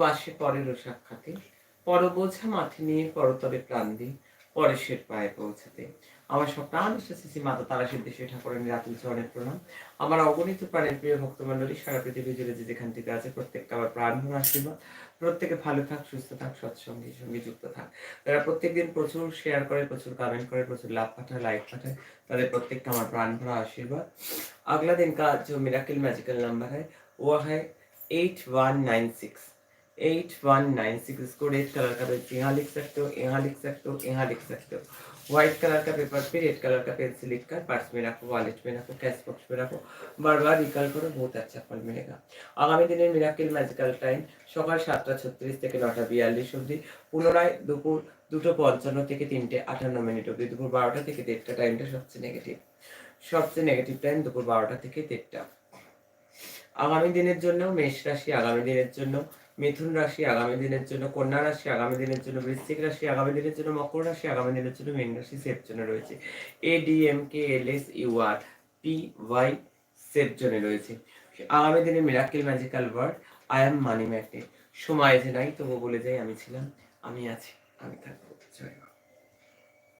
বাসে পরেরও সাক্ষাতে। পর বোঝা মাঠে নিয়ে পরতরে প্রাণ দিই পরেশের পায়ে পৌঁছাতে। আমার সব প্রাণ এসেছে মাতা তারা সিদ্ধেশ্বরী ঠাকুরের রাতুল চরণের প্রণাম। আমার অগণিত প্রাণের প্রিয় ভক্তমণ্ডলী, সারা পৃথিবী জুড়ে যে যেখান থেকে আছে প্রত্যেককে আমার প্রাণ আশীর্বাদ। প্রত্যেকে ভালো থাক, সুস্থ থাক, সৎসঙ্গে, সঙ্গে যুক্ত থাক। তারা প্রত্যেকদিন প্রচুর শেয়ার করে, প্রচুর কমেন্ট করে, প্রচুর লাভ পাঠায় লাইক পাঠায়, তাদের প্রত্যেকটা আমার প্রাণ ভরা আশীর্বাদ। আগলা দিন কাজ মিরাকিল ম্যাজিক্যাল নাম্বার হয়, ও হয় এইট ওয়ান নাইন সিক্স 8196 इसको रेड कलर का पेंसिल यहाँ लिख सकते हो, यहाँ लिख सकते हो, यहाँ लिख सकते हो। व्हाइट कलर का पेपर पे रेड कलर का पेंसिल लिखकर पर्स में रखो वॉलेट में रखो कैश बॉक्स में रखो। बार बार रिकल करो, बहुत अच्छा फल मिलेगा। আগামী দিনের মিরাকেল ম্যাজিক্যাল টাইম সকাল সাতটা ছত্রিশ থেকে নটা বিয়াল্লিশ অবধি। পুনরায় দুপুর দুটো পঞ্চান্ন থেকে তিনটে আটান্ন মিনিট অবধি। দুপুর বারোটা থেকে দেড়টা টাইমটা সবচেয়ে নেগেটিভ সবচেয়ে নেগেটিভ টাইম দুপুর বারোটা থেকে দেড়টা। আগামী দিনের জন্য, মেষ রাশি আগামী দিনের জন্য মিথুন রাশি আগামী দিনের জন্য, কন্যা রাশি আগামী দিনের জন্য, বৃশ্চিক রাশি আগামী দিনের জন্য, মকর রাশি আগামী দিনের জন্য, মীন রাশি সেফ জন্য রয়েছে। A D M K L S U R P Y safe জোনে রয়েছে। আগামী দিনে miracle magical word I am money magnet সময় যে নাই তবু বলে যাই, আমি ছিলাম, আমি আছি, আমি থাকব। জয়।